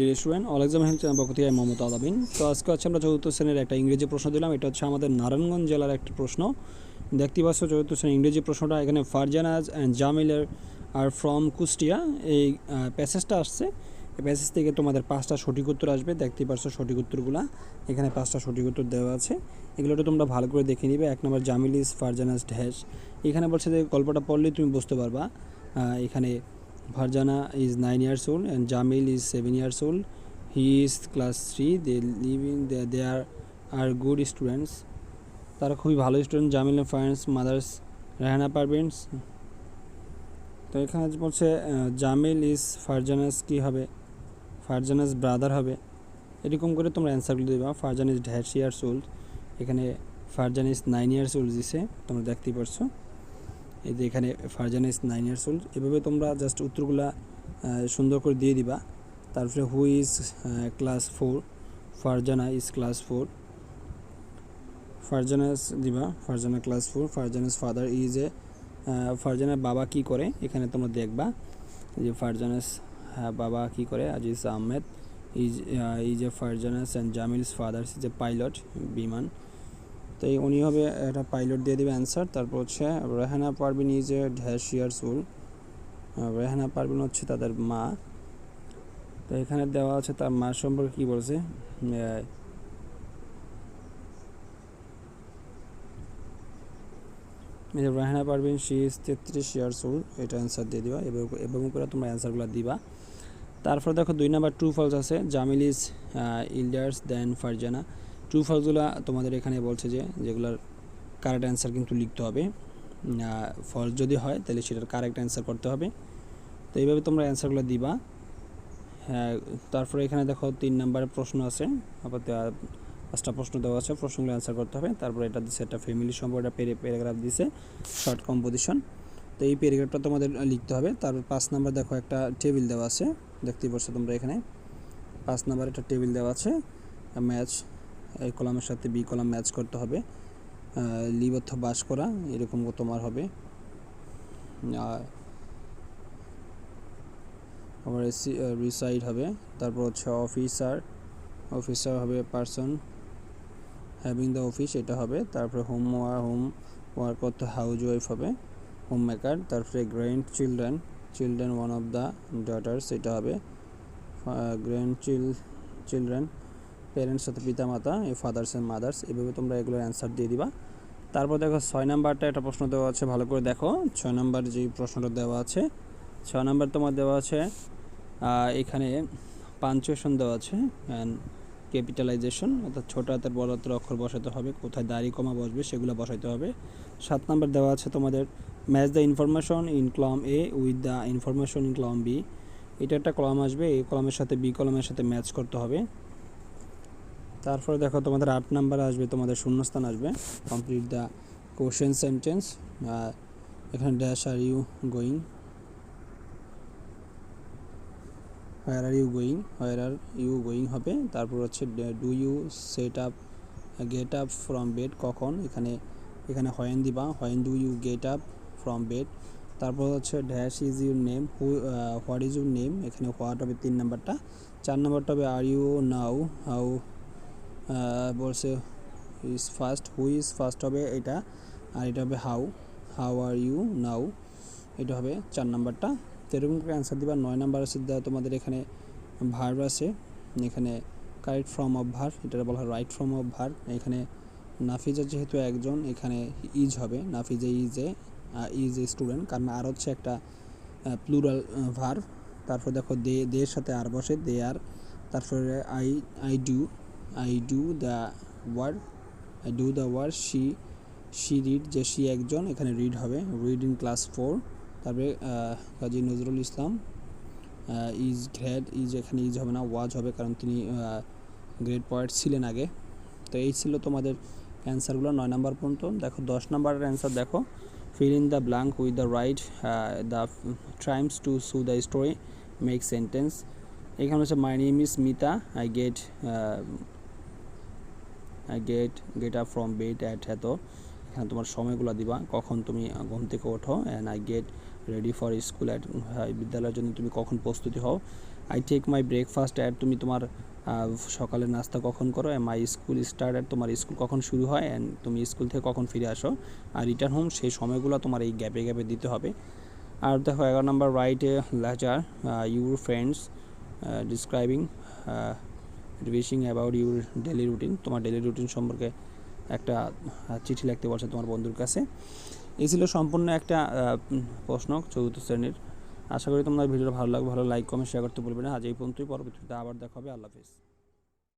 Dear student all exam health channel পক্ষ থেকে আমি মোহাম্মদ আলাবিন তো আজকে হচ্ছে আমরা চতুর্থ শ্রেণির একটা ইংরেজি প্রশ্ন দিলাম। এটা হচ্ছে আমাদের নারায়ণগঞ্জ জেলার একটা প্রশ্ন। দেখতে পাচ্ছ চতুর্থ শ্রেণির ইংরেজি প্রশ্নটা। এখানে ফারজানাজ অ্যান্ড জামিলের আর ফ্রম কুষ্টিয়া। এই প্যাসেজটা আসছে। এই প্যাসেজ থেকে তোমাদের পাঁচটা সঠিক উত্তর আসবে। দেখতেই পাচ্ছ সঠিক উত্তরগুলো। এখানে পাঁচটা সঠিক উত্তর দেওয়া আছে। এগুলোটা তোমরা ভালো করে দেখে নিবে। এক নম্বর জামিল ইজ ফারজানাজ ড্যাশ এখানে বলছে যে গল্পটা পড়লেই তুমি বুঝতে পারবা। এখানে Farjana is 9 years old and Jamil is 7 years old. He is class 3. They live in they, they are are good students. তারা খুবই ভালো স্টুডেন্ট জামিল ফাইন্স মাদার্স রেহানা পারভিনস তো এখানে বলছে জামিল ইজ ফারজানাস কি হবে? ফারজানাস ব্রাদার হবে। এরকম করে তোমরা অ্যান্সারগুলো দেবা। Farzan is dash years old এখানে Farzan is nine years old দিছে। তোমরা দেখতেই পারছ। এই যে এখানে Farzan is nine years old এভাবে তোমরা জাস্ট উত্তরগুলা সুন্দর করে দিয়ে দিবা। তারপরে who is class four Farzana is class four Farzana's দিবা, Farzana class four Farzana's father is a ফারজানার বাবা কি করে? এখানে তোমরা দেখবা যে ফারজানাস বাবা কি করে? Aziz Ahmed. Is is a Farzana's and Jamil's father's is a pilot বিমান। তো এই উনি হবে একটা পাইলট দিয়ে দেবে অ্যান্সার তারপর হচ্ছে Rehana Parvin is a dash years old Rehana Parvin হচ্ছে তাদের মা। তো এখানে দেওয়া আছে তার মা সম্পর্কে কী বলছে? রেহানা পারবিন শি ইজ তেত্রিশ ইয়ার্স ওল্ড এটা অ্যান্সার দিয়ে দিবা। এবং করে তোমরা অ্যান্সারগুলো দিবা। তারপর দেখো দুই নাম্বার ট্রু ফলস আছে। Jamil is elders than Farzana. True, ফলসগুলো তোমাদের এখানে বলছে যে, যেগুলোর কারেক্ট অ্যান্সার কিন্তু লিখতে হবে। ফলস যদি হয়, তাহলে সেটার কারেক্ট অ্যান্সার করতে হবে। তো এইভাবে তোমরা অ্যান্সারগুলো দিবা। হ্যাঁ তারপরে এখানে দেখো তিন নাম্বারের প্রশ্ন আছে। আপাতত পাঁচটা প্রশ্ন দেওয়া আছে, প্রশ্নগুলো অ্যান্সার করতে হবে। তারপরে এটা দিচ্ছে একটা ফ্যামিলি সম্পর্কে পেরে প্যারাগ্রাফ দিছে শর্ট কম্পোজিশন তো এই প্যারাগ্রাফটা তোমাদের লিখতে হবে। তারপর পাঁচ নাম্বার দেখো একটা টেবিল দেওয়া আছে, দেখতেই পাচ্ছ তোমরা এখানে। পাঁচ নাম্বার একটা টেবিল দেওয়া আছে ম্যাচ এই কলামের সাথে বি কলাম ম্যাচ করতে হবে। অথবা বাস করা, এরকম তোমার হবে। আবার রিসাইড হবে। তারপর হচ্ছে অফিসার অফিসার হবে পারসন। হ্যাভিং দ্য অফিস, এটা হবে। তারপরে হোম হোম ওয়ার্ক করতে হাউজ ওয়াইফ হবে হোম মেকার তারপরে grand children children one of the daughters, এটা হবে। গ্র্যান্ড চিল, চিলড্রেন। প্যারেন্টস সাথে পিতা মাতা এই ফাদার্স অ্যান্ড মাদার্স এভাবে তোমরা এগুলোর অ্যান্সার দিয়ে দিবা। তারপর দেখো ছয় নাম্বারটা একটা প্রশ্ন দেওয়া আছে, ভালো করে দেখো। ছয় নাম্বার যে প্রশ্নটা দেওয়া আছে, ছয় নাম্বার তোমার দেওয়া আছে এখানে পাঞ্চুয়েশন দেওয়া আছে অ্যান্ড ক্যাপিটালাইজেশন অর্থাৎ ছোটো হাতের বড় হাতের অক্ষর বসাতে হবে, কোথায় দাড়ি, কমা বসবে, সেগুলো বসাতে হবে। সাত নাম্বার দেওয়া আছে তোমাদের match the information in column A with the information in column B এটা একটা কলাম আসবে, এই কলামের সাথে বি কলামের সাথে ম্যাচ করতে হবে। তারপরে দেখো তোমাদের আট নাম্বার আসবে, তোমাদের শূন্যস্থান আসবে। কমপ্লিট দ্য কোশ্চেন সেন্টেন্স এখানে dash are you going where are you going where are you going হবে। তারপর হচ্ছে do you set up get up from bed কখন? এখানে এখানে হয়েন দিবা। When do you get up from bed তারপর হচ্ছে dash is your name who what is your name এখানে হোয়াট হবে তিন নাম্বারটা। চার নাম্বারটা হবে আর ইউ নাও হাউ বলছে is first who is first হবে এটা, আর এটা হবে how how are you now এটা হবে চার নাম্বারটা। তো এরকম করে অ্যান্সার দিবা। নয় নাম্বার আছে তোমাদের এখানে ভার্ব আছে। এখানে কারেক্ট ফর্ম অফ ভার এটা বলা হয় রাইট ফর্ম অফ ভার এখানে নাফিজা যেহেতু একজন, এখানে ইজ হবে। Nafiza is a is a student কারণ আর হচ্ছে একটা প্লুরাল ভার তারপর দেখো দে দের সাথে আর বসে। দে আর তারপরে I I do I do the word I do the word she she read যে শি একজন, এখানে রিড হবে রিড ইন ক্লাস ফোর তারপরে Kazi Nazrul Islam is grade is এখানে ইজ হবে না ওয়াজ হবে, কারণ তিনি গ্রেড পয়েন্ট ছিলেন আগে। তো এই ছিল তোমাদের অ্যান্সারগুলো নয় নাম্বার পর্যন্ত। দেখো, দশ নাম্বারের অ্যান্সার দেখো। Fill in the blank with the right the times to sue the story make sentence এখানে হচ্ছে my name is Mita I get get get up from bed at এত এখানে তোমার সময়গুলো দিবা। কখন তুমি ঘুম থেকে ওঠো and I get ready for school at বিদ্যালয়ের জন্য তুমি কখন প্রস্তুতি হও। I take my breakfast at তুমি তোমার আহ, সকালের নাস্তা কখন করো মাই স্কুল স্টার্ট অ্যাট তোমার স্কুল কখন শুরু হয় অ্যান্ড তুমি স্কুল থেকে কখন ফিরে আসো। আর রিটার্ন হোম সেই সময়গুলো তোমার এই গ্যাপে গ্যাপে দিতে হবে। আর দেখো এগারো number write a letter your friends describing revising about your daily routine তোমার ডেলি রুটিন সম্পর্কে একটা চিঠি লিখতে বলছে তোমার বন্ধুর কাছে। এই ছিল সম্পূর্ণ একটা প্রশ্ন চতুর্থ শ্রেণির। আশা করি তোমার ভিডিওটা ভালো লাগবে, ভালো লাইক কমেন্ট শেয়ার করতে বলবে না। আজ এই পর্যন্তই, পরবর্তীতে আবার দেখা হবে। আল্লাহ হাফিজ।